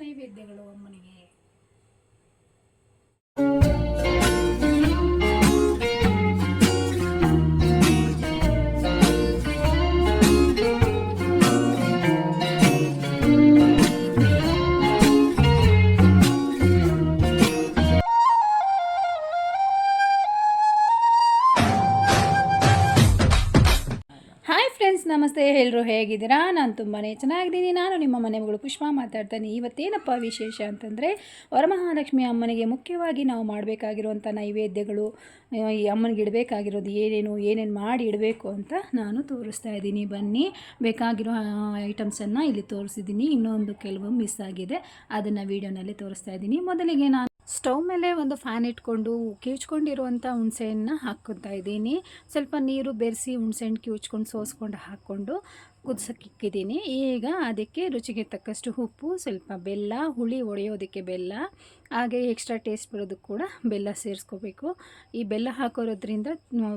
ನೈವೇದ್ಯಗಳು ಅಮ್ಮನಿಗೆ ಫ್ರೆಂಡ್ಸ್ ನಮಸ್ತೆ. ಎಲ್ಲರೂ ಹೇಗಿದ್ದೀರಾ? ನಾನು ತುಂಬಾ ಚೆನ್ನಾಗಿದ್ದೀನಿ. ನಾನು ನಿಮ್ಮ ಮನೆ ಮಗಳು ಪುಷ್ಪ ಮಾತಾಡ್ತಾನೆ. ಇವತ್ತೇನಪ್ಪ ವಿಶೇಷ ಅಂತಂದರೆ, ವರಮಹಾಲಕ್ಷ್ಮಿ ಅಮ್ಮನಿಗೆ ಮುಖ್ಯವಾಗಿ ನಾವು ಮಾಡಬೇಕಾಗಿರುವಂಥ ನೈವೇದ್ಯಗಳು ಈ ಅಮ್ಮನಿಗೆ ಇಡಬೇಕಾಗಿರೋದು ಏನೇನು ಏನೇನು ಮಾಡಿ ಇಡಬೇಕು ಅಂತ ನಾನು ತೋರಿಸ್ತಾ ಇದ್ದೀನಿ. ಬನ್ನಿ, ಬೇಕಾಗಿರೋ ಐಟಮ್ಸನ್ನು ಇಲ್ಲಿ ತೋರಿಸಿದ್ದೀನಿ. ಇನ್ನೊಂದು ಕೆಲವು ಮಿಸ್ ಆಗಿದೆ. ಅದನ್ನು ವೀಡಿಯೋನಲ್ಲಿ ತೋರಿಸ್ತಾ ಇದ್ದೀನಿ. ಮೊದಲಿಗೆ ನಾನು ಸ್ಟವ್ ಮೇಲೆ ಒಂದು ಫ್ಯಾನ್ ಇಟ್ಕೊಂಡು ಕಿವುಚ್ಕೊಂಡಿರುವಂಥ ಹುಣಸೆಹಣ್ಣು ಹಾಕ್ಕೊತಾ ಇದ್ದೀನಿ. ಸ್ವಲ್ಪ ನೀರು ಬೆರೆಸಿ ಹುಣಸೆಹಣ್ಣು ಕಿವುಚ್ಕೊಂಡು ಸೋಸ್ಕೊಂಡು ಹಾಕ್ಕೊಂಡು ಕುದಿಸೋಕೆ ಇಕ್ಕಿದ್ದೀನಿ ಈಗ ಅದಕ್ಕೆ ರುಚಿಗೆ ತಕ್ಕಷ್ಟು ಉಪ್ಪು, ಸ್ವಲ್ಪ ಬೆಲ್ಲ, ಹುಳಿ ಒಡೆಯೋದಕ್ಕೆ ಬೆಲ್ಲ, ಹಾಗೆ ಎಕ್ಸ್ಟ್ರಾ ಟೇಸ್ಟ್ ಬರೋದಕ್ಕೆ ಕೂಡ ಬೆಲ್ಲ ಸೇರಿಸ್ಕೋಬೇಕು. ಈ ಬೆಲ್ಲ ಹಾಕೋರೋದ್ರಿಂದ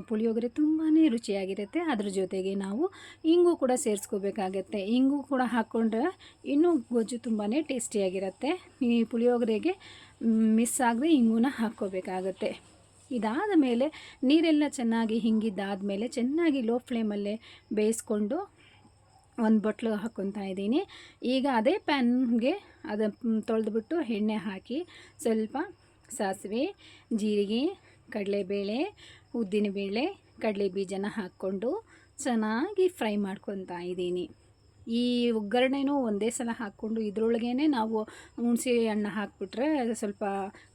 ಪುಳಿಯೋಗರೆ ತುಂಬಾ ರುಚಿಯಾಗಿರುತ್ತೆ. ಅದ್ರ ಜೊತೆಗೆ ನಾವು ಇಂಗು ಕೂಡ ಸೇರಿಸ್ಕೋಬೇಕಾಗತ್ತೆ. ಇಂಗು ಕೂಡ ಹಾಕ್ಕೊಂಡ್ರೆ ಇನ್ನೂ ಗೊಜ್ಜು ತುಂಬಾ ಟೇಸ್ಟಿಯಾಗಿರುತ್ತೆ ಈ ಪುಳಿಯೋಗರೆಗೆ ಮಿಸ್ ಆಗದೆ ಇಂಗುನ ಹಾಕ್ಕೋಬೇಕಾಗತ್ತೆ. ಇದಾದ ಮೇಲೆ ನೀರೆಲ್ಲ ಚೆನ್ನಾಗಿ ಹಿಂಗಿದ್ದಾದಮೇಲೆ ಚೆನ್ನಾಗಿ ಲೋ ಫ್ಲೇಮಲ್ಲೇ ಬೇಯಿಸ್ಕೊಂಡು ಒಂದು ಬಟ್ಲು ಹಾಕ್ಕೊತಾ ಇದ್ದೀನಿ. ಈಗ ಅದೇ ಪ್ಯಾನ್ಗೆ ಅದು ತೊಳೆದ್ಬಿಟ್ಟು ಎಣ್ಣೆ ಹಾಕಿ ಸ್ವಲ್ಪ ಸಾಸಿವೆ, ಜೀರಿಗೆ, ಕಡಲೆಬೇಳೆ, ಉದ್ದಿನಬೇಳೆ ಕಡಲೆ ಬೀಜನ ಹಾಕ್ಕೊಂಡು ಚೆನ್ನಾಗಿ ಫ್ರೈ ಮಾಡ್ಕೊತಾ ಇದ್ದೀನಿ. ಈ ಒಗ್ಗರಣೆನೂ ಒಂದೇ ಸಲ ಹಾಕ್ಕೊಂಡು ಇದರೊಳಗೇ ನಾವು ಹುಣಸೆ ಹಣ್ಣು ಹಾಕ್ಬಿಟ್ರೆ ಸ್ವಲ್ಪ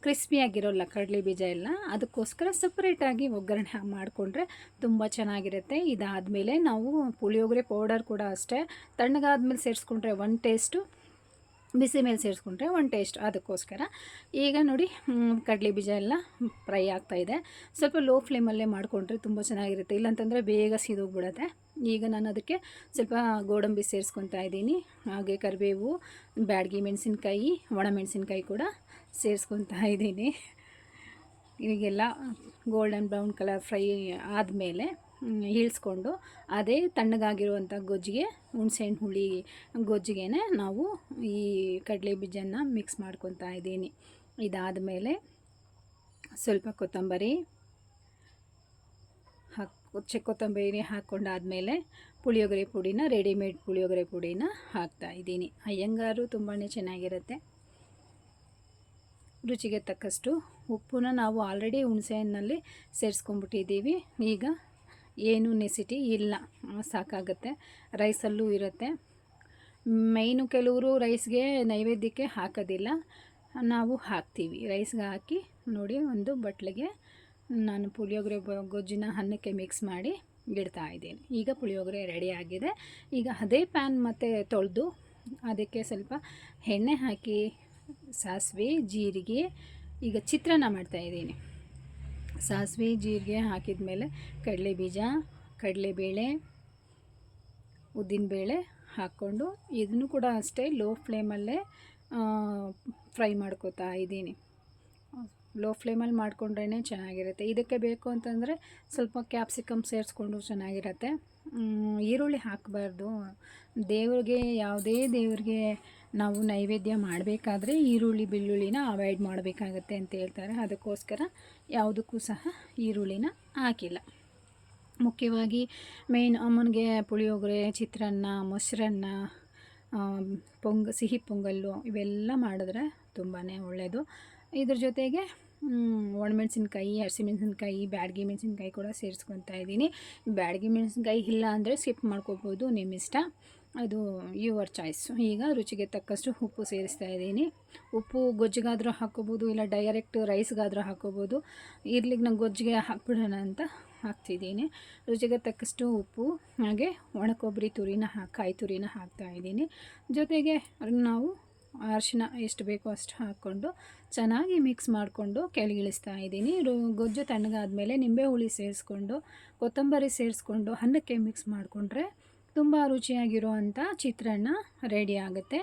ಕ್ರಿಸ್ಪಿಯಾಗಿರೋಲ್ಲ ಕಡಲೆ ಬೀಜ ಎಲ್ಲ, ಅದಕ್ಕೋಸ್ಕರ ಸಪ್ರೇಟಾಗಿ ಒಗ್ಗರಣೆ ಮಾಡಿಕೊಂಡ್ರೆ ತುಂಬ ಚೆನ್ನಾಗಿರುತ್ತೆ. ಇದಾದಮೇಲೆ ನಾವು ಪುಳಿಯೋಗರೆ ಪೌಡರ್ ಕೂಡ ಅಷ್ಟೇ, ತಣ್ಣಗಾದ್ಮೇಲೆ ಸೇರಿಸ್ಕೊಂಡ್ರೆ ಒನ್ ಟೇಸ್ಟು ಬಿಸಿ ಮೇಲೆ ಸೇರಿಸ್ಕೊಂಡ್ರೆ ಒಂದು ಟೇಸ್ಟ್ ಅದಕ್ಕೋಸ್ಕರ. ಈಗ ನೋಡಿ ಕಡಲೆ ಬೀಜ ಎಲ್ಲ ಫ್ರೈ ಆಗ್ತಾ ಇದೆ. ಸ್ವಲ್ಪ ಲೋ ಫ್ಲೇಮಲ್ಲೇ ಮಾಡಿಕೊಂಡ್ರೆ ತುಂಬ ಚೆನ್ನಾಗಿರುತ್ತೆ. ಇಲ್ಲಾಂತಂದರೆ ಬೇಗ ಸಿದೋಗ್ಬಿಡುತ್ತೆ. ಈಗ ನಾನು ಅದಕ್ಕೆ ಸ್ವಲ್ಪ ಗೋಡಂಬಿ ಸೇರಿಸ್ಕೊತಾ ಇದ್ದೀನಿ. ಹಾಗೆ ಕರಿಬೇವು, ಬ್ಯಾಡಗಿ ಮೆಣಸಿನ್ಕಾಯಿ ಒಣಮೆಣಸಿನ್ಕಾಯಿ ಕೂಡ ಸೇರಿಸ್ಕೊತಾ ಇದ್ದೀನಿ. ಈಗೆಲ್ಲ ಗೋಲ್ಡನ್ ಬ್ರೌನ್ ಕಲರ್ ಫ್ರೈ ಆದಮೇಲೆ ಇಳಿಸ್ಕೊಂಡು ಅದೇ ತಣ್ಣಗಾಗಿರುವಂಥ ಗೊಜ್ಜಿಗೆ ಹುಣಸೆಹಣ್ಣು ಹುಳಿ ಗೊಜ್ಜಿಗೆನೇ ನಾವು ಈ ಕಡಲೆ ಬೀಜನ ಮಿಕ್ಸ್ ಮಾಡ್ಕೊತಾ ಇದ್ದೀನಿ. ಇದಾದ ಮೇಲೆ ಸ್ವಲ್ಪ ಕೊತ್ತಂಬರಿ ಹಾಕಿ ಕೊತ್ತಂಬರಿ ಹಾಕ್ಕೊಂಡಾದಮೇಲೆ ಪುಳಿಯೋಗರೆ ಪುಡಿನ ರೆಡಿಮೇಡ್ ಪುಳಿಯೋಗರೆ ಪುಡಿನ ಹಾಕ್ತಾ ಇದ್ದೀನಿ. ಅಯ್ಯಂಗಾರು ತುಂಬಾ ಚೆನ್ನಾಗಿರುತ್ತೆ. ರುಚಿಗೆ ತಕ್ಕಷ್ಟು ಉಪ್ಪನ್ನ ನಾವು ಆಲ್ರೆಡಿ ಹುಣಸೆಹಣ್ಣಲ್ಲಿ ಸೇರಿಸ್ಕೊಂಡ್ಬಿಟ್ಟಿದ್ದೀವಿ. ಈಗ ಏನು ನೆಸಿಟಿ ಇಲ್ಲ. ಸಾಕಾಗುತ್ತೆ. ರೈಸಲ್ಲೂ ಇರುತ್ತೆ. ಮೈನು ಕೆಲವರು ರೈಸ್ಗೆ ನೈವೇದ್ಯಕ್ಕೆ ಹಾಕೋದಿಲ್ಲ. ನಾವು ಹಾಕ್ತೀವಿ. ರೈಸ್ಗೆ ಹಾಕಿ ನೋಡಿ ಒಂದು ಬಟ್ಲಿಗೆ ನಾನು ಪುಳಿಯೋಗರೆ ಗೊಜ್ಜಿನ ಅನ್ನಕ್ಕೆ ಮಿಕ್ಸ್ ಮಾಡಿ ಇಡ್ತಾ ಇದ್ದೀನಿ. ಈಗ ಪುಳಿಯೋಗರೆ ರೆಡಿ ಆಗಿದೆ. ಈಗ ಅದೇ ಪ್ಯಾನ್ ಮತ್ತೆ ತೊಳೆದು ಅದಕ್ಕೆ ಸ್ವಲ್ಪ ಎಣ್ಣೆ ಹಾಕಿ, ಸಾಸಿವೆ, ಜೀರಿಗೆ, ಈಗ ಚಿತ್ರಾನ್ನ ಮಾಡ್ತಾಯಿದ್ದೀನಿ ಸಾಸಿವೆ, ಜೀರಿಗೆ ಹಾಕಿದ ಮೇಲೆ ಕಡಲೆ ಬೀಜ ಕಡಲೆಬೇಳೆ ಉದ್ದಿನಬೇಳೆ ಹಾಕ್ಕೊಂಡು ಇದನ್ನು ಕೂಡ ಅಷ್ಟೇ ಲೋ ಫ್ಲೇಮಲ್ಲೇ ಫ್ರೈ ಮಾಡ್ಕೋತಾ ಇದ್ದೀನಿ. ಲೋ ಫ್ಲೇಮಲ್ಲಿ ಮಾಡಿಕೊಂಡ್ರೇ ಚೆನ್ನಾಗಿರುತ್ತೆ. ಇದಕ್ಕೆ ಬೇಕು ಅಂತಂದರೆ ಸ್ವಲ್ಪ ಕ್ಯಾಪ್ಸಿಕಮ್ ಸೇರಿಸ್ಕೊಂಡು ಚೆನ್ನಾಗಿರುತ್ತೆ. ಈರುಳ್ಳಿ ಹಾಕಬಾರ್ದು. ದೇವ್ರಿಗೆ, ಯಾವುದೇ ದೇವ್ರಿಗೆ ನಾವು ನೈವೇದ್ಯ ಮಾಡಬೇಕಾದ್ರೆ ಈರುಳ್ಳಿ, ಬೆಳ್ಳುಳ್ಳಿನ ಅವಾಯ್ಡ್ ಮಾಡಬೇಕಾಗತ್ತೆ ಅಂತ ಹೇಳ್ತಾರೆ. ಅದಕ್ಕೋಸ್ಕರ ಯಾವುದಕ್ಕೂ ಸಹ ಈರುಳ್ಳಿನ ಹಾಕಿಲ್ಲ. ಮುಖ್ಯವಾಗಿ ಮೇನ್ ಅಮ್ಮನಿಗೆ ಪುಳಿಯೋಗರೆ, ಚಿತ್ರಾನ್ನ, ಮೊಸರನ್ನ ಪೊಂಗ, ಸಿಹಿ ಪೊಂಗಲ್ಲು ಇವೆಲ್ಲ ಮಾಡಿದ್ರೆ ತುಂಬಾ ಒಳ್ಳೆಯದು ಇದ್ರ ಜೊತೆಗೆ ಒಣಮೆಣಸಿನ್ಕಾಯಿ, ಹಸಿಮೆಣಸಿನ್ಕಾಯಿ, ಬ್ಯಾಡಗಿ ಮೆಣಸಿನ್ಕಾಯಿ ಕೂಡ ಸೇರಿಸ್ಕೊತಾ ಇದ್ದೀನಿ. ಬ್ಯಾಡಗಿ ಮೆಣಸಿನ್ಕಾಯಿ ಇಲ್ಲ ಅಂದರೆ ಸ್ಕಿಪ್ ಮಾಡ್ಕೋಬೋದು ನಿಮ್ಮ ಇಷ್ಟ ಅದು ಯುವರ್ ಚಾಯ್ಸು ಈಗ ರುಚಿಗೆ ತಕ್ಕಷ್ಟು ಉಪ್ಪು ಸೇರಿಸ್ತಾ ಇದ್ದೀನಿ. ಉಪ್ಪು ಗೊಜ್ಜಿಗಾದರೂ ಹಾಕ್ಕೋಬೋದು, ಇಲ್ಲ ಡೈರೆಕ್ಟ್ ರೈಸ್ಗಾದರೂ ಹಾಕ್ಕೋಬೋದು. ಇರ್ಲಿಕ್ಕೆ ನಾನು ಗೊಜ್ಜಿಗೆ ಹಾಕ್ಬಿಡೋಣ ಅಂತ ಹಾಕ್ತಿದ್ದೀನಿ. ರುಚಿಗೆ ತಕ್ಕಷ್ಟು ಉಪ್ಪು, ಹಾಗೆ ಒಣ ಕೊಬ್ಬರಿ ತುರಿನ ಹಾಕಿ ಕಾಯಿ ತುರಿನ ಹಾಕ್ತಾ ಇದ್ದೀನಿ. ಜೊತೆಗೆ ನಾವು ಅರಿಶಿನ ಎಷ್ಟು ಬೇಕೋ ಅಷ್ಟು ಹಾಕ್ಕೊಂಡು ಚೆನ್ನಾಗಿ ಮಿಕ್ಸ್ ಮಾಡಿಕೊಂಡು ಕೆಳಗಿಳಿಸ್ತಾ ಇದ್ದೀನಿ. ರು, ಗೊಜ್ಜು ತಣ್ಣಗಾದ್ಮೇಲೆ ನಿಂಬೆ ಹುಳಿ ಸೇರಿಸ್ಕೊಂಡು, ಕೊತ್ತಂಬರಿ ಸೇರಿಸ್ಕೊಂಡು ಅನ್ನಕ್ಕೆ ಮಿಕ್ಸ್ ಮಾಡಿಕೊಂಡ್ರೆ ತುಂಬ ರುಚಿಯಾಗಿರುವಂಥ ಚಿತ್ರಾನ್ನ ರೆಡಿ ಆಗುತ್ತೆ.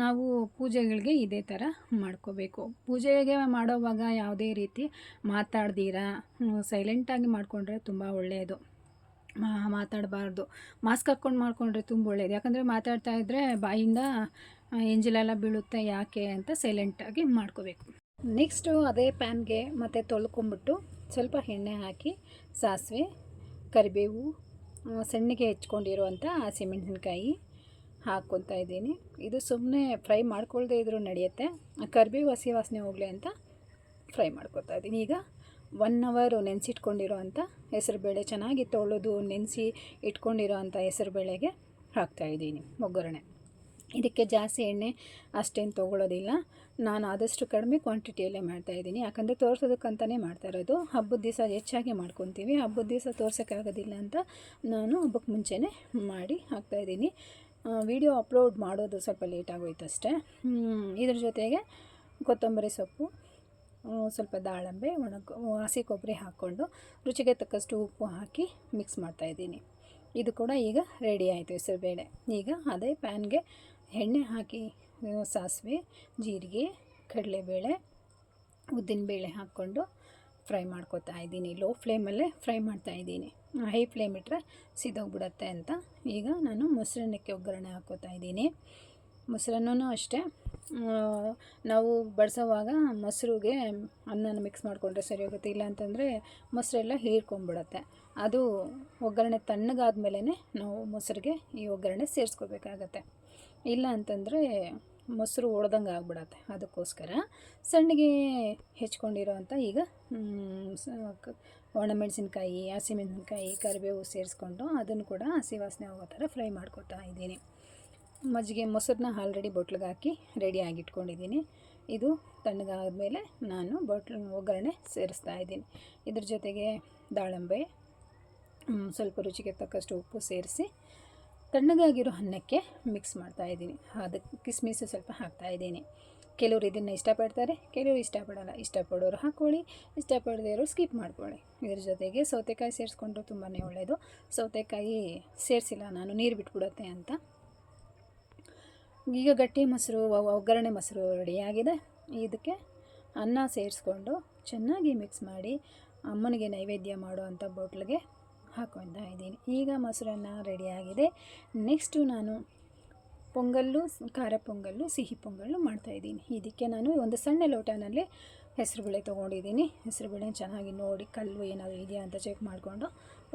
ನಾವು ಪೂಜೆಗಳಿಗೆ ಇದೇ ಥರ ಮಾಡ್ಕೋಬೇಕು. ಪೂಜೆಗೆ ಮಾಡೋವಾಗ ಯಾವುದೇ ರೀತಿ ಮಾತಾಡ್ದಿರ, ಸೈಲೆಂಟಾಗಿ ಮಾಡಿಕೊಂಡ್ರೆ ತುಂಬ ಒಳ್ಳೆಯದು. ಮಾತಾಡಬಾರ್ದು. ಮಾಸ್ಕ್ ಹಾಕ್ಕೊಂಡು ಮಾಡಿಕೊಂಡ್ರೆ ತುಂಬ ಒಳ್ಳೆಯದು. ಯಾಕಂದರೆ ಮಾತಾಡ್ತಾ ಇದ್ದರೆ ಬಾಯಿಂದ ಎಂಜಿಲೆಲ್ಲ ಬೀಳುತ್ತೆ ಯಾಕೆ ಅಂತ ಸೈಲೆಂಟಾಗಿ ಮಾಡ್ಕೋಬೇಕು. ನೆಕ್ಸ್ಟು ಅದೇ ಪ್ಯಾನ್ಗೆ ಮತ್ತು ತೊಳ್ಕೊಂಬಿಟ್ಟು ಸ್ವಲ್ಪ ಎಣ್ಣೆ ಹಾಕಿ, ಸಾಸಿವೆ, ಕರಿಬೇವು ಸಣ್ಣಗೆ ಹೆಚ್ಕೊಂಡಿರುವಂಥ ಹಸಿಮೆಣಸಿನ್ಕಾಯಿ ಹಾಕ್ಕೊತಾ ಇದ್ದೀನಿ. ಇದು ಸುಮ್ಮನೆ ಫ್ರೈ ಮಾಡ್ಕೊಳ್ಳದೇ ಇದ್ದರೂ ನಡೆಯುತ್ತೆ. ಕರ್ಬೇವು ಹಸಿ ವಾಸನೆ ಹೋಗಲಿ ಅಂತ ಫ್ರೈ ಮಾಡ್ಕೊತಾ ಇದ್ದೀನಿ. ಈಗ ಒನ್ ಅವರು ನೆನೆಸಿಟ್ಕೊಂಡಿರೋ ಅಂಥ ಹೆಸರುಬೇಳೆ ಚೆನ್ನಾಗಿ ತೊಳೆದು ನೆನೆಸಿ ಇಟ್ಕೊಂಡಿರೋ ಅಂಥ ಹೆಸರುಬೇಳೆಗೆ ಹಾಕ್ತಾಯಿದ್ದೀನಿ ಒಗ್ಗರಣೆ ಇದಕ್ಕೆ ಜಾಸ್ತಿ ಎಣ್ಣೆ ಅಷ್ಟೇನು ತೊಗೊಳೋದಿಲ್ಲ. ನಾನು ಆದಷ್ಟು ಕಡಿಮೆ ಕ್ವಾಂಟಿಟಿಯಲ್ಲೇ ಮಾಡ್ತಾಯಿದ್ದೀನಿ ಯಾಕಂದರೆ ತೋರಿಸೋದಕ್ಕಂತಲೇ ಮಾಡ್ತಾ ಇರೋದು. ಹಬ್ಬದ ದಿವಸ ಹೆಚ್ಚಾಗಿ ಮಾಡ್ಕೊತೀವಿ. ಹಬ್ಬದ ದಿವಸ ತೋರ್ಸೋಕ್ಕಾಗೋದಿಲ್ಲ ಅಂತ ನಾನು ಹಬ್ಬಕ್ಕೆ ಮುಂಚೆನೇ ಮಾಡಿ ಹಾಕ್ತಾಯಿದ್ದೀನಿ ವಿಡಿಯೋ ಅಪ್ಲೋಡ್ ಮಾಡೋದು ಸ್ವಲ್ಪ ಲೇಟ್ ಆಗೋಯ್ತು ಅಷ್ಟೇ. ಇದ್ರ ಜೊತೆಗೆ ಕೊತ್ತಂಬರಿ ಸೊಪ್ಪು ಸ್ವಲ್ಪ ದಾಳಂಬೆ ಒಣ ಹಸಿ ಕೊಬ್ಬರಿ ಹಾಕ್ಕೊಂಡು ರುಚಿಗೆ ತಕ್ಕಷ್ಟು ಉಪ್ಪು ಹಾಕಿ ಮಿಕ್ಸ್ ಮಾಡ್ತಾಯಿದ್ದೀನಿ ಇದು ಕೂಡ ಈಗ ರೆಡಿ ಆಯಿತು ಹೆಸರುಬೇಳೆ. ಈಗ ಅದೇ ಪ್ಯಾನ್ಗೆ ಎಣ್ಣೆ ಹಾಕಿ ಸಾಸಿವೆ, ಜೀರಿಗೆ, ಕಡಲೆಬೇಳೆ ಉದ್ದಿನಬೇಳೆ ಹಾಕ್ಕೊಂಡು ಫ್ರೈ ಮಾಡ್ಕೊತಾ ಇದ್ದೀನಿ. ಲೋ ಫ್ಲೇಮಲ್ಲೇ ಫ್ರೈ ಮಾಡ್ತಾ ಇದ್ದೀನಿ. ಹೈ ಫ್ಲೇಮ್ ಇಟ್ಟರೆ ಸಿದೋಗ್ಬಿಡತ್ತೆ ಅಂತ. ಈಗ ನಾನು ಮೊಸರನ್ನಕ್ಕೆ ಒಗ್ಗರಣೆ ಹಾಕ್ಕೋತಾ ಇದ್ದೀನಿ. ಮೊಸರನ್ನೂ ಅಷ್ಟೇ. ನಾವು ಬಡಿಸೋವಾಗ ಮೊಸರಿಗೆ ಅನ್ನನ ಮಿಕ್ಸ್ ಮಾಡಿಕೊಂಡ್ರೆ ಸರಿ ಹೋಗುತ್ತೆ. ಇಲ್ಲ ಅಂತಂದರೆ ಮೊಸರೆಲ್ಲ ಹೀರ್ಕೊಂಬಿಡತ್ತೆ. ಅದು ಒಗ್ಗರಣೆ ತಣ್ಣಗಾದ ಮೇಲೆ ನಾವು ಮೊಸರಿಗೆ ಈ ಒಗ್ಗರಣೆ ಸೇರಿಸ್ಕೋಬೇಕಾಗತ್ತೆ. ಇಲ್ಲ ಅಂತಂದರೆ ಮೊಸರು ಒಡ್ದಂಗೆ ಆಗ್ಬಿಡತ್ತೆ. ಅದಕ್ಕೋಸ್ಕರ ಸಣ್ಣಗೆ ಹೆಚ್ಕೊಂಡಿರೋ ಅಂಥ ಈಗ ಒಣಮೆಣಸಿನ್ಕಾಯಿ, ಹಸಿಮೆಣಸಿನ್ಕಾಯಿ, ಕರಿಬೇವು ಸೇರಿಸ್ಕೊಂಡು ಅದನ್ನು ಕೂಡ ಹಸಿ ವಾಸನೆ ಹೋಗೋ ಥರ ಫ್ರೈ ಮಾಡ್ಕೊತಾ ಇದ್ದೀನಿ. ಮಜ್ಜಿಗೆ ಮೊಸರನ್ನ ಆಲ್ರೆಡಿ ಬೊಟ್ಲಿಗೆ ಹಾಕಿ ರೆಡಿ ಆಗಿಟ್ಕೊಂಡಿದ್ದೀನಿ. ಇದು ತಣ್ಣಗಾದ್ಮೇಲೆ ನಾನು ಬೊಟ್ಲು, ಒಗ್ಗರಣೆ ಸೇರಿಸ್ತಾ ಇದ್ದೀನಿ. ಇದ್ರ ಜೊತೆಗೆ ದಾಳಂಬೆ ಸ್ವಲ್ಪ ರುಚಿಗೆ ತಕ್ಕಷ್ಟು ಉಪ್ಪು ಸೇರಿಸಿ ತಣ್ಣಗಾಗಿರೋ ಅನ್ನಕ್ಕೆ ಮಿಕ್ಸ್ ಮಾಡ್ತಾ ಇದ್ದೀನಿ. ಅದಕ್ಕೆ ಕಿಸ್ಮಿಸು ಸ್ವಲ್ಪ ಹಾಕ್ತಾ ಇದ್ದೀನಿ. ಕೆಲವರು ಇದನ್ನು ಇಷ್ಟಪಡ್ತಾರೆ, ಕೆಲವರು ಇಷ್ಟಪಡಲ್ಲ. ಇಷ್ಟಪಡೋರು ಹಾಕ್ಕೊಳ್ಳಿ ಇಷ್ಟಪಡದೇ ಇರೋರು ಸ್ಕಿಪ್ ಮಾಡ್ಕೊಳ್ಳಿ. ಇದ್ರ ಜೊತೆಗೆ ಸೌತೆಕಾಯಿ ಸೇರಿಸ್ಕೊಂಡ್ರು ತುಂಬಾ ಒಳ್ಳೆಯದು ಸೌತೆಕಾಯಿ ಸೇರಿಸಿಲ್ಲ, ನಾನು ನೀರು ಬಿಟ್ಬಿಡುತ್ತೆ ಅಂತ. ಈಗ ಗಟ್ಟಿ ಮೊಸರು ಒಗ್ಗರಣೆ ಮೊಸರು ರೆಡಿಯಾಗಿದೆ. ಇದಕ್ಕೆ ಅನ್ನ ಸೇರಿಸ್ಕೊಂಡು ಚೆನ್ನಾಗಿ ಮಿಕ್ಸ್ ಮಾಡಿ, ಅಮ್ಮನಿಗೆ ನೈವೇದ್ಯ ಮಾಡುವಂಥ ಬೋಟ್ಲಿಗೆ ಹಾಕ್ಕೊತಾ ಇದ್ದೀನಿ. ಈಗ ಮೊಸರನ್ನ ರೆಡಿಯಾಗಿದೆ ನೆಕ್ಸ್ಟು ನಾನು ಪೊಂಗಲ್ಲು, ಖಾರ ಪೊಂಗಲ್ಲು, ಸಿಹಿ ಪೊಂಗಲ್ಲು ಮಾಡ್ತಾಯಿದ್ದೀನಿ ಇದಕ್ಕೆ ನಾನು ಒಂದು ಸಣ್ಣ ಲೋಟನಲ್ಲಿ ಹೆಸರುಬೇಳೆ ತೊಗೊಂಡಿದ್ದೀನಿ. ಹೆಸರುಬೇಳೆ ಚೆನ್ನಾಗಿ ನೋಡಿ ಕಲ್ಲು ಏನಾದರೂ ಇದೆಯಾ ಅಂತ ಚೆಕ್ ಮಾಡಿಕೊಂಡು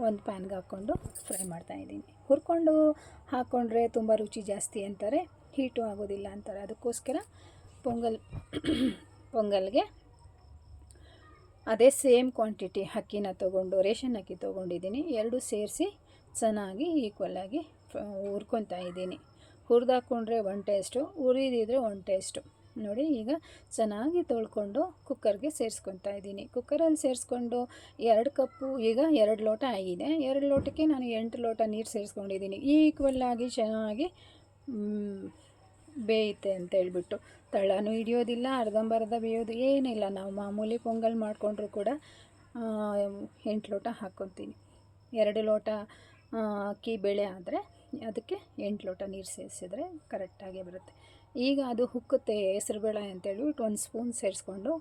ಒಂದು ಪ್ಯಾನ್ಗೆ ಹಾಕ್ಕೊಂಡು ಫ್ರೈ ಮಾಡ್ತಾಯಿದ್ದೀನಿ ಹುರ್ಕೊಂಡು ಹಾಕ್ಕೊಂಡ್ರೆ ತುಂಬ ರುಚಿ ಜಾಸ್ತಿ ಅಂತಾರೆ. ಹೀಟು ಆಗೋದಿಲ್ಲ ಅಂತಾರೆ. ಅದಕ್ಕೋಸ್ಕರ ಪೊಂಗಲ್, ಪೊಂಗಲ್ಗೆ ಅದೇ ಸೇಮ್ ಕ್ವಾಂಟಿಟಿ ಅಕ್ಕಿನ ತೊಗೊಂಡು, ರೇಷನ್ ಅಕ್ಕಿ ತೊಗೊಂಡಿದ್ದೀನಿ. ಎರಡು ಸೇರಿಸಿ ಚೆನ್ನಾಗಿ ಈಕ್ವಲಾಗಿ ಹುರ್ಕೊತಾ ಇದ್ದೀನಿ. ಹುರಿದಾಕೊಂಡ್ರೆ ಒನ್ ಟೇಸ್ಟು ಹುರಿದಿದ್ರೆ ಒನ್ ಟೇಸ್ಟು ನೋಡಿ, ಈಗ ಚೆನ್ನಾಗಿ ತೊಳ್ಕೊಂಡು ಕುಕ್ಕರ್ಗೆ ಸೇರಿಸ್ಕೊತಾ ಇದ್ದೀನಿ. ಕುಕ್ಕರಲ್ಲಿ ಸೇರಿಸ್ಕೊಂಡು ಎರಡು ಕಪ್ಪು, ಈಗ ಎರಡು ಲೋಟ ಆಗಿದೆ. ಎರಡು ಲೋಟಕ್ಕೆ ನಾನು ಎಂಟು ಲೋಟ ನೀರು ಸೇರಿಸ್ಕೊಂಡಿದ್ದೀನಿ. ಆಗಿ ಚೆನ್ನಾಗಿ ಬೇಯುತ್ತೆ ಅಂತ ಹೇಳ್ಬಿಟ್ಟು ತಳನೂ ಹಿಡಿಯೋದಿಲ್ಲ, ಅರ್ಧಂಬರ್ಧ ಬೇಯೋದು ಏನಿಲ್ಲ. ನಾವು ಮಾಮೂಲಿ ಪೊಂಗಲ್ ಮಾಡಿಕೊಂಡ್ರು ಕೂಡ ಎಂಟು ಲೋಟ ಹಾಕ್ಕೊತೀನಿ ಎರಡು ಲೋಟ ಅಕ್ಕಿ ಬೇಳೆ ಆದರೆ ಅದಕ್ಕೆ ಎಂಟು ಲೋಟ ನೀರು ಸೇರಿಸಿದ್ರೆ ಕರೆಕ್ಟಾಗಿ ಬರುತ್ತೆ. ಈಗ ಅದು ಹುಕ್ಕುತ್ತೆ ಹೆಸರುಬೇಳೆ ಅಂತೇಳ್ಬಿಟ್ಟು ಒಂದು ಸ್ಪೂನ್ ಸೇರಿಸ್ಕೊಂಡು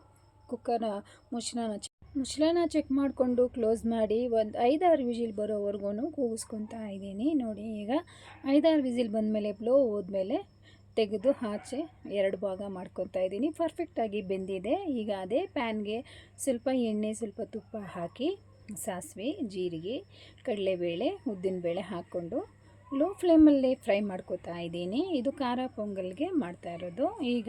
ಕುಕ್ಕರ್ನ ಮುಚ್ಚಳನ ಮುಚ್ಚಳನ ಚೆಕ್ ಮಾಡಿಕೊಂಡು ಕ್ಲೋಸ್ ಮಾಡಿ ಒಂದು ಐದಾರು ವಿಜಿಲ್ ಬರೋವರೆಗೂ ಕೂಗಿಸ್ಕೊತಾ ಇದ್ದೀನಿ. ನೋಡಿ ಈಗ ಐದಾರು ವಿಜಿಲ್ ಬಂದಮೇಲೆ ಬ್ಲೋ ಹೋದ್ಮೇಲೆ ತೆಗೆದು ಆಚೆ ಎರಡು ಭಾಗ ಮಾಡ್ಕೊತಾ ಇದ್ದೀನಿ. ಪರ್ಫೆಕ್ಟಾಗಿ ಬೆಂದಿದೆ. ಈಗ ಅದೇ ಪ್ಯಾನ್ಗೆ ಸ್ವಲ್ಪ ಎಣ್ಣೆ, ಸ್ವಲ್ಪ ತುಪ್ಪ ಹಾಕಿ, ಸಾಸಿವೆ, ಜೀರಿಗೆ, ಕಡಲೆಬೇಳೆ, ಉದ್ದಿನಬೇಳೆ ಹಾಕ್ಕೊಂಡು ಲೋ ಫ್ಲೇಮಲ್ಲಿ ಫ್ರೈ ಮಾಡ್ಕೊತಾ ಇದ್ದೀನಿ. ಇದು ಖಾರ ಪೊಂಗಲ್ಗೆ ಮಾಡ್ತಾ ಇರೋದು. ಈಗ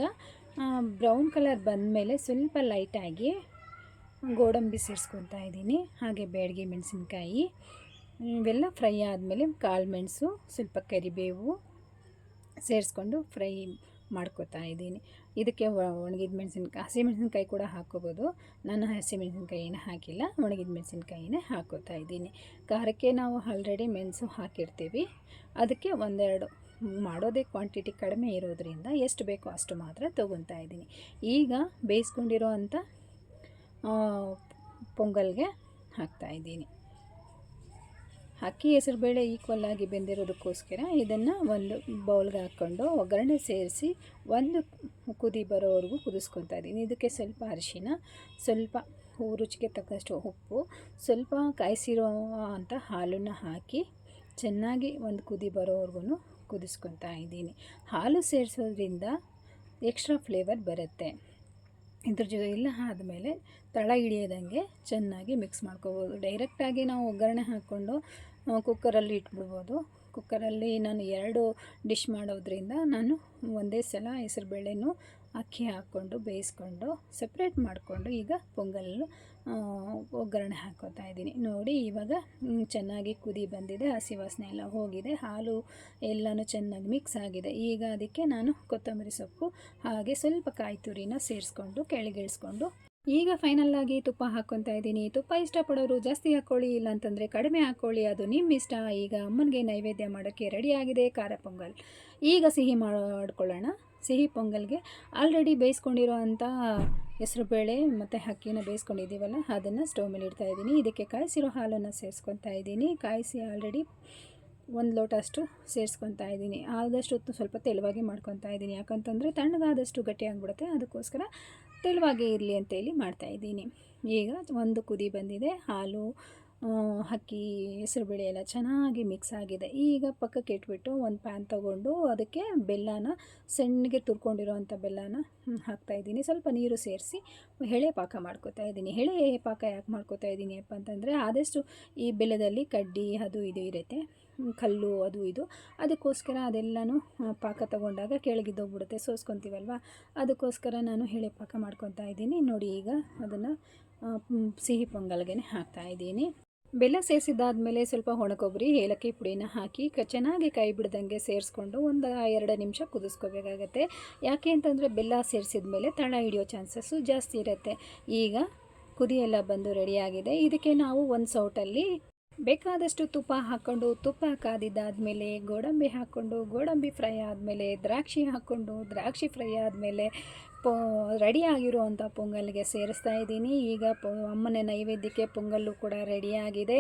ಬ್ರೌನ್ ಕಲರ್ ಬಂದಮೇಲೆ ಸ್ವಲ್ಪ ಲೈಟಾಗಿ ಗೋಡಂಬಿ ಸೇರಿಸ್ಕೊತಾ ಇದ್ದೀನಿ. ಹಾಗೆ ಬೇಡಿಗೆ ಮೆಣಸಿನ್ಕಾಯಿ, ಇವೆಲ್ಲ ಫ್ರೈ ಆದಮೇಲೆ ಕಾಳು ಮೆಣಸು, ಸ್ವಲ್ಪ ಕರಿಬೇವು ಸೇರಿಸ್ಕೊಂಡು ಫ್ರೈ ಮಾಡ್ಕೋತಾ ಇದ್ದೀನಿ. ಇದಕ್ಕೆ ಒಣಗಿದ ಮೆಣಸಿನ್ಕಾಯಿ ಹಸಿಮೆಣಸಿನ್ಕಾಯಿ ಕೂಡ ಹಾಕ್ಕೋಬೋದು ನಾನು ಹಸಿಮೆಣಸಿನ್ಕಾಯಿನ ಹಾಕಿಲ್ಲ, ಒಣಗಿದ ಮೆಣಸಿನ್ಕಾಯಿನೇ ಹಾಕೋತಾ ಇದ್ದೀನಿ. ಖಾರಕ್ಕೆ ನಾವು ಆಲ್ರೆಡಿ ಮೆಣಸು ಹಾಕಿರ್ತೀವಿ. ಅದಕ್ಕೆ ಒಂದೆರಡು, ಮಾಡೋದೇ ಕ್ವಾಂಟಿಟಿ ಕಡಿಮೆ ಇರೋದ್ರಿಂದ ಎಷ್ಟು ಬೇಕೋ ಅಷ್ಟು ಮಾತ್ರ ತೊಗೊತಾ ಇದ್ದೀನಿ. ಈಗ ಬೇಯಿಸ್ಕೊಂಡಿರೋ ಅಂಥ ಪೊಂಗಲ್ಗೆ ಹಾಕ್ತಾಯಿದ್ದೀನಿ ಅಕ್ಕಿ ಹೆಸರುಬೇಳೆ ಈಕ್ವಲ್ ಆಗಿ ಬೆಂದಿರೋದಕ್ಕೋಸ್ಕರ ಇದನ್ನು ಒಂದು ಬೌಲ್ಗೆ ಹಾಕ್ಕೊಂಡು ಒಗ್ಗರಣೆ ಸೇರಿಸಿ ಒಂದು ಕುದಿ ಬರೋವರೆಗೂ ಕುದಿಸ್ಕೊತಾ ಇದ್ದೀನಿ. ಇದಕ್ಕೆ ಸ್ವಲ್ಪ ಅರಿಶಿನ, ಸ್ವಲ್ಪ ರುಚಿಗೆ ತಕ್ಕಷ್ಟು ಉಪ್ಪು, ಸ್ವಲ್ಪ ಕಾಯಿಸಿರೋ ಅಂಥ ಹಾಲನ್ನು ಹಾಕಿ ಚೆನ್ನಾಗಿ ಒಂದು ಕುದಿ ಬರೋವರೆಗೂ ಕುದಿಸ್ಕೊತಾ ಇದ್ದೀನಿ. ಹಾಲು ಸೇರಿಸೋದ್ರಿಂದ ಎಕ್ಸ್ಟ್ರಾ ಫ್ಲೇವರ್ ಬರುತ್ತೆ. ಇದ್ರ ಜೊತೆ ಇಲ್ಲ, ಆದಮೇಲೆ ತಳ ಹಿಡಿಯೋದಂಗೆ ಚೆನ್ನಾಗಿ ಮಿಕ್ಸ್ ಮಾಡ್ಕೋಬೋದು. ಡೈರೆಕ್ಟಾಗಿ ನಾವು ಒಗ್ಗರಣೆ ಹಾಕ್ಕೊಂಡು ಕುಕ್ಕರಲ್ಲಿ ಇಟ್ಬಿಡ್ಬೋದು. ಕುಕ್ಕರಲ್ಲಿ ನಾನು ಎರಡು ಡಿಶ್ ಮಾಡೋದ್ರಿಂದ ನಾನು ಒಂದೇ ಸಲ ಹೆಸರುಬೇಳೆನೂ ಅಕ್ಕಿ ಹಾಕ್ಕೊಂಡು, ಬೇಯಿಸ್ಕೊಂಡು ಸಪ್ರೇಟ್ ಮಾಡಿಕೊಂಡು ಈಗ ಪೊಂಗಲ್ ಒಗ್ಗರಣೆ ಹಾಕೋತಾ ಇದ್ದೀನಿ. ನೋಡಿ, ಇವಾಗ ಚೆನ್ನಾಗಿ ಕುದಿ ಬಂದಿದೆ, ಹಸಿ ವಾಸನೆ ಎಲ್ಲ ಹೋಗಿದೆ, ಹಾಲು ಎಲ್ಲನೂ ಚೆನ್ನಾಗಿ ಮಿಕ್ಸ್ ಆಗಿದೆ. ಈಗ ಅದಕ್ಕೆ ನಾನು ಕೊತ್ತಂಬರಿ ಸೊಪ್ಪು, ಹಾಗೆ ಸ್ವಲ್ಪ ಕಾಯಿ ತುರಿನ ಸೇರಿಸ್ಕೊಂಡು, ಕೆಳಗಿಳಿಸ್ಕೊಂಡು, ಈಗ ಫೈನಲ್ ಆಗಿ ತುಪ್ಪ ಹಾಕ್ಕೊತಾ ಇದ್ದೀನಿ. ತುಪ್ಪ ಇಷ್ಟಪಡೋರು ಜಾಸ್ತಿ ಹಾಕ್ಕೊಳ್ಳಿ ಇಲ್ಲ ಅಂತಂದರೆ ಕಡಿಮೆ ಹಾಕ್ಕೊಳ್ಳಿ ಅದು ನಿಮ್ಮ ಇಷ್ಟ. ಈಗ ಅಮ್ಮನಿಗೆ ನೈವೇದ್ಯ ಮಾಡೋಕ್ಕೆ ರೆಡಿಯಾಗಿದೆ ಖಾರ ಪೊಂಗಲ್. ಈಗ ಸಿಹಿ ಮಾಡ್ಕೊಳ್ಳೋಣ. ಸಿಹಿ ಪೊಂಗಲ್ಗೆ ಆಲ್ರೆಡಿ ಬೇಯಿಸ್ಕೊಂಡಿರೋ ಹೆಸರುಬೇಳೆ ಮತ್ತು ಅಕ್ಕಿನ ಬೇಯಿಸ್ಕೊಂಡಿದ್ದೀವಲ್ಲ, ಅದನ್ನು ಸ್ಟವ್ ಮೇಲೆ ಇಡ್ತಾ ಇದ್ದೀನಿ. ಇದಕ್ಕೆ ಕಾಯಿಸಿರೋ ಹಾಲನ್ನು ಸೇರಿಸ್ಕೊತಾ ಇದ್ದೀನಿ. ಕಾಯಿಸಿ ಆಲ್ರೆಡಿ ಒಂದು ಲೋಟ ಅಷ್ಟು ಸೇರಿಸ್ಕೊತಾ ಇದ್ದೀನಿ. ಆದಷ್ಟು ಸ್ವಲ್ಪ ತೆಳುವಾಗಿ ಮಾಡ್ಕೊತಾ ಇದ್ದೀನಿ. ಯಾಕಂತಂದರೆ ತಣ್ಣಗಾದಷ್ಟು ಗಟ್ಟಿಯಾಗಿಬಿಡುತ್ತೆ ಅದಕ್ಕೋಸ್ಕರ ತೆಳುವಾಗಿ ಇರಲಿ ಅಂತೇಳಿ ಮಾಡ್ತಾಯಿದ್ದೀನಿ ಈಗ ಒಂದು ಕುದಿ ಬಂದಿದೆ. ಹಾಲು ಅಕ್ಕಿ ಹೆಸರುಬೇಳೆ ಎಲ್ಲ ಚೆನ್ನಾಗಿ ಮಿಕ್ಸ್ ಆಗಿದೆ. ಈಗ ಪಕ್ಕಕ್ಕೆ ಇಟ್ಬಿಟ್ಟು ಒಂದು ಪ್ಯಾನ್ ತೊಗೊಂಡು ಅದಕ್ಕೆ ಬೆಲ್ಲನ ಸಣ್ಣಗೆ ತುರ್ಕೊಂಡಿರೋವಂಥ ಬೆಲ್ಲನ ಹಾಕ್ತಾ ಹಾಕ್ತಾಯಿದ್ದೀನಿ ಸ್ವಲ್ಪ ನೀರು ಸೇರಿಸಿ ಎಳೆ ಪಾಕ ಮಾಡ್ಕೋತಾ ಇದ್ದೀನಿ. ಎಳೆ ಪಾಕ ಯಾಕೆ ಮಾಡ್ಕೊತಾ ಇದ್ದೀನಿ ಅಪ್ಪ ಅಂತಂದರೆ ಆದಷ್ಟು ಈ ಬೆಲ್ಲದಲ್ಲಿ ಕಡ್ಡಿ ಅದು ಇದು ಇರುತ್ತೆ ಕಲ್ಲು ಅದು ಇದು. ಅದಕ್ಕೋಸ್ಕರ ಅದೆಲ್ಲನೂ ಪಾಕ ತಗೊಂಡಾಗ ಕೆಳಗಿದ್ದೋಗ್ಬಿಡುತ್ತೆ ಸೋಸ್ಕೊತೀವಲ್ವ? ಅದಕ್ಕೋಸ್ಕರ ನಾನು ಎಳೆ ಪಾಕ ಮಾಡ್ಕೊತಾ ಇದ್ದೀನಿ. ನೋಡಿ ಈಗ ಅದನ್ನು ಸಿಹಿ ಪೊಂಗಲ್ಗೆ ಹಾಕ್ತಾ ಇದ್ದೀನಿ. ಬೆಲ್ಲ ಸೇರಿಸಿದ್ದಾದಮೇಲೆ ಸ್ವಲ್ಪ ಒಣಕೊಬ್ಬರಿ, ಏಲಕ್ಕಿ ಪುಡಿನ ಹಾಕಿ ಚೆನ್ನಾಗಿ ಕೈ ಬಿಡ್ದಂಗೆ ಸೇರಿಸ್ಕೊಂಡು ಒಂದು ಎರಡು ನಿಮಿಷ ಕುದಿಸ್ಕೋಬೇಕಾಗತ್ತೆ. ಯಾಕೆ ಅಂತಂದರೆ ಬೆಲ್ಲ ಸೇರಿಸಿದ ಮೇಲೆ ತಳ ಹಿಡಿಯೋ ಚಾನ್ಸಸ್ಸು ಜಾಸ್ತಿ ಇರುತ್ತೆ. ಈಗ ಕುದಿ ಎಲ್ಲ ಬಂದು ರೆಡಿಯಾಗಿದೆ ಇದಕ್ಕೆ ನಾವು ಒಂದು ಸೌಟಲ್ಲಿ ಬೇಕಾದಷ್ಟು ತುಪ್ಪ ಹಾಕ್ಕೊಂಡು ತುಪ್ಪ ಕಾದಿದ್ದಾದಮೇಲೆ ಗೋಡಂಬಿ ಹಾಕ್ಕೊಂಡು ಗೋಡಂಬಿ ಫ್ರೈ ಆದಮೇಲೆ ದ್ರಾಕ್ಷಿ ಹಾಕ್ಕೊಂಡು ದ್ರಾಕ್ಷಿ ಫ್ರೈ ಆದಮೇಲೆ ಪೊ, ರೆಡಿ ಆಗಿರುವಂಥ ಪೊಂಗಲ್ಗೆ ಸೇರಿಸ್ತಾ ಇದ್ದೀನಿ. ಈಗ ಪೊ, ಅಮ್ಮನ ನೈವೇದ್ಯಕ್ಕೆ ಪೊಂಗಲ್ಲು ಕೂಡ ರೆಡಿಯಾಗಿದೆ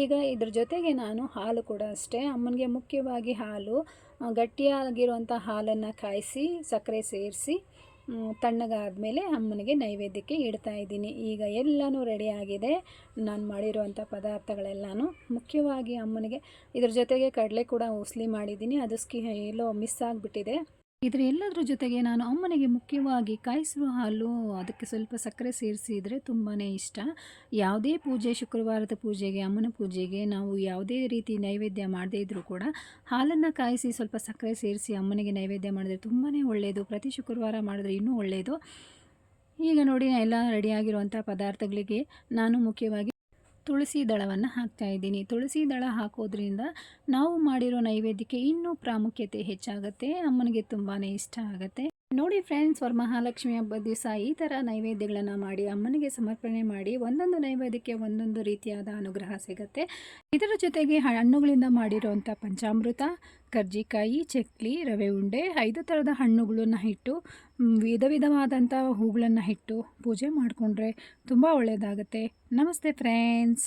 ಈಗ ಇದ್ರ ಜೊತೆಗೆ ನಾನು ಹಾಲು ಕೂಡ ಅಷ್ಟೇ. ಅಮ್ಮನಿಗೆ ಮುಖ್ಯವಾಗಿ ಹಾಲು ಗಟ್ಟಿಯಾಗಿರುವಂಥ ಹಾಲನ್ನು ಕಾಯಿಸಿ, ಸಕ್ಕರೆ ಸೇರಿಸಿ ತಣ್ಣಗಾದಮೇಲೆ ಅಮ್ಮನಿಗೆ ನೈವೇದ್ಯಕ್ಕೆ ಇಡ್ತಾ ಇದ್ದೀನಿ. ಈಗ ಎಲ್ಲನೂ ರೆಡಿಯಾಗಿದೆ ನಾನು ಮಾಡಿರುವಂಥ ಪದಾರ್ಥಗಳೆಲ್ಲನೂ ಮುಖ್ಯವಾಗಿ ಅಮ್ಮನಿಗೆ, ಇದ್ರ ಜೊತೆಗೆ ಕಡಲೆ ಕೂಡ ಉಸ್ಲಿ ಮಾಡಿದ್ದೀನಿ. ಅದು ಸ್ಕಿ ಎಲ್ಲೋ ಮಿಸ್ ಆಗಿಬಿಟ್ಟಿದೆ. ಇದ್ರ ಎಲ್ಲದರ ಜೊತೆಗೆ ನಾನು ಅಮ್ಮನಿಗೆ ಮುಖ್ಯವಾಗಿ ಕಾಯಿಸಿರುವ ಹಾಲು ಅದಕ್ಕೆ ಸ್ವಲ್ಪ ಸಕ್ಕರೆ ಸೇರಿಸಿದರೆ ತುಂಬಾ ಇಷ್ಟ. ಯಾವುದೇ ಪೂಜೆ, ಶುಕ್ರವಾರದ ಪೂಜೆಗೆ, ಅಮ್ಮನ ಪೂಜೆಗೆ ನಾವು ಯಾವುದೇ ರೀತಿ ನೈವೇದ್ಯ ಮಾಡದೇ ಇದ್ದರೂ ಕೂಡ ಹಾಲನ್ನು ಕಾಯಿಸಿ ಸ್ವಲ್ಪ ಸಕ್ಕರೆ ಸೇರಿಸಿ ಅಮ್ಮನಿಗೆ ನೈವೇದ್ಯ ಮಾಡಿದ್ರೆ ತುಂಬಾ ಒಳ್ಳೆಯದು ಪ್ರತಿ ಶುಕ್ರವಾರ ಮಾಡಿದ್ರೆ ಇನ್ನೂ ಒಳ್ಳೆಯದು ಈಗ ನೋಡಿ ಎಲ್ಲ ರೆಡಿಯಾಗಿರುವಂಥ ಪದಾರ್ಥಗಳಿಗೆ ನಾನು ಮುಖ್ಯವಾಗಿ ತುಳಸಿ ದಳವನ್ನು ಹಾಕ್ತಾ ಇದ್ದೀನಿ. ತುಳಸಿ ದಳ ಹಾಕೋದ್ರಿಂದ ನಾವು ಮಾಡಿರೋ ನೈವೇದ್ಯಕ್ಕೆ ಇನ್ನೂ ಪ್ರಾಮುಖ್ಯತೆ ಹೆಚ್ಚಾಗುತ್ತೆ, ಅಮ್ಮನಿಗೆ ತುಂಬಾ ಇಷ್ಟ ಆಗುತ್ತೆ. ನೋಡಿ ಫ್ರೆಂಡ್ಸ್, ವರಮಹಾಲಕ್ಷ್ಮಿ ಹಬ್ಬದ ದಿವಸ ಈ ಥರ ನೈವೇದ್ಯಗಳನ್ನು ಮಾಡಿ, ಅಮ್ಮನಿಗೆ ಸಮರ್ಪಣೆ ಮಾಡಿ, ಒಂದೊಂದು ನೈವೇದ್ಯಕ್ಕೆ ಒಂದೊಂದು ರೀತಿಯಾದ ಅನುಗ್ರಹ ಸಿಗುತ್ತೆ. ಇದರ ಜೊತೆಗೆ ಹಣ್ಣುಗಳಿಂದ ಮಾಡಿರುವಂಥ ಪಂಚಾಮೃತ, ಕರ್ಜಿಕಾಯಿ, ಚಕ್ಲಿ, ರವೆ ಉಂಡೆ, ಐದು ಥರದ ಹಣ್ಣುಗಳನ್ನು ಇಟ್ಟು ವಿಧ ವಿಧವಾದಂಥ ಹೂಗಳನ್ನು ಇಟ್ಟು ಪೂಜೆ ಮಾಡಿಕೊಂಡ್ರೆ ತುಂಬ ಒಳ್ಳೆಯದಾಗುತ್ತೆ ನಮಸ್ತೆ ಫ್ರೆಂಡ್ಸ್.